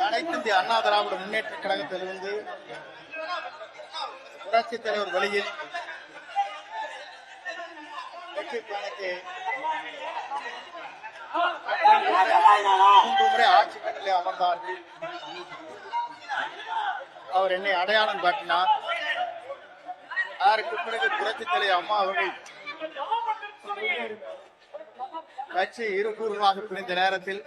அனைத்து இந்திய அண்ணா திராவிட முன்னேற்ற கழகத்திலிருந்து புரட்சி தலைவர் வழியில் வெற்றி மூன்று முறை ஆட்சி கட்டிலே அமர்ந்தார்கள் அவர் என்னை அடையாளம் காட்டினார். அதற்கு பிறகு புரட்சி தலைவர் அம்மா அவர்கள் கட்சி இருகூறுமாக பிரிந்த நேரத்தில்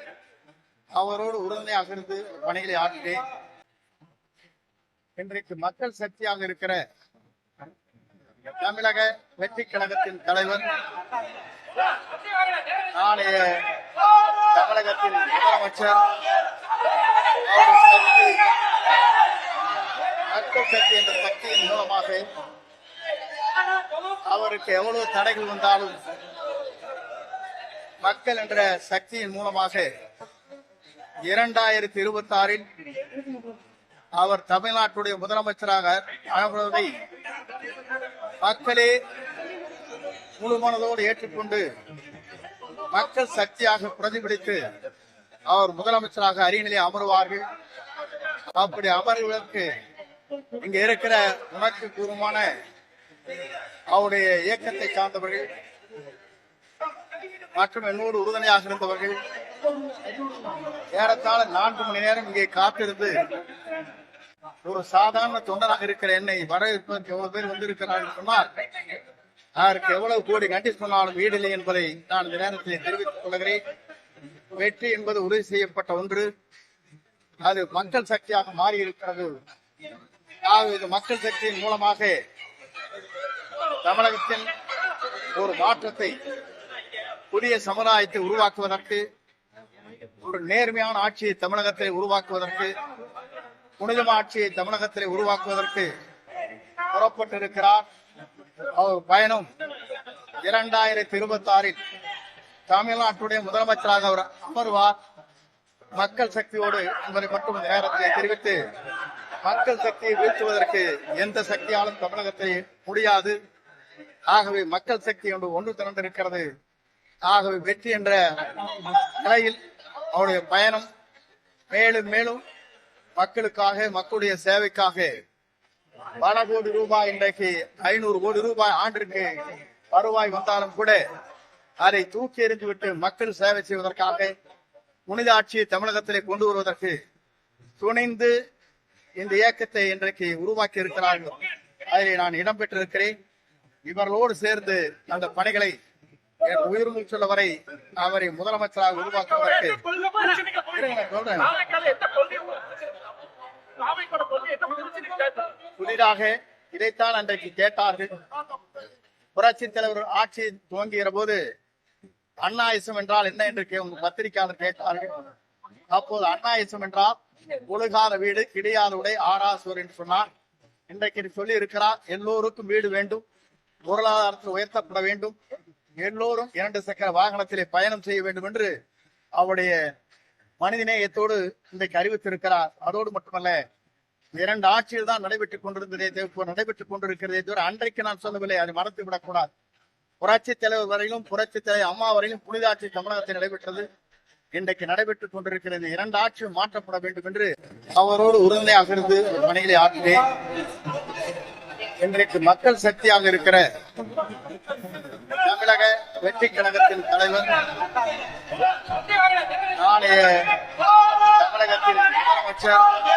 அவரோடு உடனே அகர்ந்து பணிகளை ஆற்றினேன். இன்றைக்கு மக்கள் சக்தியாக இருக்கிற தமிழக வெற்றி கழகத்தின் தலைவர் நாளைய தமிழகத்தின் முதலமைச்சர் சக்தி, மக்கள் சக்தி என்ற சக்தியின் மூலமாக அவருக்கு எவ்வளவு தடைகள் வந்தாலும் மக்கள் என்ற சக்தியின் மூலமாக இரண்டாயிரத்தி இருபத்தி ஆறில் அவர் தமிழ்நாட்டுடைய முதலமைச்சராக அமர்வதை மக்களே முழு மனதோடு ஏற்றுக்கொண்டு மக்கள் சக்தியாக பிரதிபலித்து அவர் முதலமைச்சராக அரியணையிலே அமருவார்கள். அப்படி அமர்வதற்கு இங்க இருக்கிற உணர்ச்சி பூர்வமான அவருடைய இயக்கத்தை சார்ந்தவர்கள் மற்றும் என்னோடு உறுதுணையாக இருந்தவர்கள் ஏறத்தாழ நான்கு மணி நேரம் இங்கே காத்திருந்து ஒரு சாதாரண தொண்டராக இருக்கிற என்னை வரவேற்பதற்கு எவ்வளவு பேர் வந்திருக்கிறார்கள் சொன்னால் அதற்கு எவ்வளவு கோடி நன்றி சொன்னாலும் இல்லை என்பதை நான் இந்த நேரத்தில் தெரிவித்துக் கொள்கிறேன். வெற்றி என்பது உறுதி செய்யப்பட்ட ஒன்று. அது மக்கள் சக்தியாக மாறி இருக்கிறது இது மக்கள் சக்தியின் மூலமாக தமிழகத்தில் ஒரு மாற்றத்தை புதிய சமுதாயத்தை உருவாக்குவதற்கு ஒரு நேர்மையான ஆட்சியை தமிழகத்தை உருவாக்குவதற்கு புனிதமா ஆட்சியை தமிழகத்தில் உருவாக்குவதற்கு புறப்பட்டிருக்கிறார். அவர் பயணம் இரண்டாயிரத்தி இருபத்தி ஆறில் தமிழ்நாட்டுடைய முதலமைச்சராக அவர் அமர்வார். மக்கள் சக்தியோடு என்பதை மட்டும் நேரத்தை தெரிவித்து மக்கள் சக்தியை வீழ்த்துவதற்கு எந்த சக்தியாலும் தமிழகத்தை முடியாது. ஆகவே மக்கள் சக்தி ஒன்று ஒன்று திரண்டிருக்கிறது ஆகவே வெற்றி என்ற நிலையில் அவருடைய பயணம் மேலும் மேலும் மக்களுக்காக மக்களுடைய சேவைக்காக பல கோடி ரூபாய் இன்றைக்கு ஐநூறு கோடி ரூபாய் ஆண்டிற்கு வருவாய் வந்தாலும் கூட அதை தூக்கி எறிந்துவிட்டு மக்கள் சேவை செய்வதற்காக புனித ஆட்சியை தமிழகத்திலே கொண்டு வருவதற்கு துணிந்து இந்த இயக்கத்தை இன்றைக்கு உருவாக்கி இருக்கிறார்கள் அதில் நான் இடம்பெற்றிருக்கிறேன் இவர்களோடு சேர்ந்து அந்த பணிகளை உயிர் மூச்சுள்ள வரை அவரை முதலமைச்சராக உருவாக்குவதற்கு புதிதாக இதைத்தான் அன்றைக்கு கேட்டார்கள். புரட்சி தலைவர் ஆட்சி துவங்குகிற போது அண்ணாயுசம் என்றால் என்ன என்று கே- உங்க பத்திரிகையாளர் கேட்டார்கள். அப்போது அண்ணாயிசம் என்றால் ஒழுகாத வீடு கிடையாத உடை ஆராசுவர் என்று சொன்னார். இன்றைக்கு சொல்லி இருக்கிறார் எல்லோருக்கும் வீடு வேண்டும் பொருளாதாரத்தில் உயர்த்தப்பட வேண்டும். எல்லோரும் இரண்டு சக்கர வாகனத்திலே பயணம் செய்ய வேண்டும் என்று அவருடைய மனிதநேயத்தோடு இன்றைக்கு அறிவித்திருக்கிறார். அதோடு மட்டுமல்ல இரண்டு ஆட்சியில் தான் நடைபெற்றுக் கொண்டிருந்ததே நடைபெற்றுக் கொண்டிருக்கிறதே தவிர அன்றைக்கு நான் சொல்லவில்லை அதை மறந்து விடக்கூடாது. புரட்சி தலைவர் வரையிலும் புரட்சி தலைவர் அம்மா வரையிலும் புனித ஆட்சி தமிழகத்தில் நடைபெற்றது. இன்றைக்கு நடைபெற்றுக் கொண்டிருக்கிறது. இரண்டு ஆட்சியும் மாற்றப்பட வேண்டும் என்று அவரோடு உறுதுணையாக அகர்ந்து பணிகளை ஆற்றினேன். இன்றைக்கு மக்கள் சக்தியாக இருக்கிற தமிழக வெற்றி கழகத்தின் தலைவர் நாளைய தமிழகத்தின் முதலமைச்சர்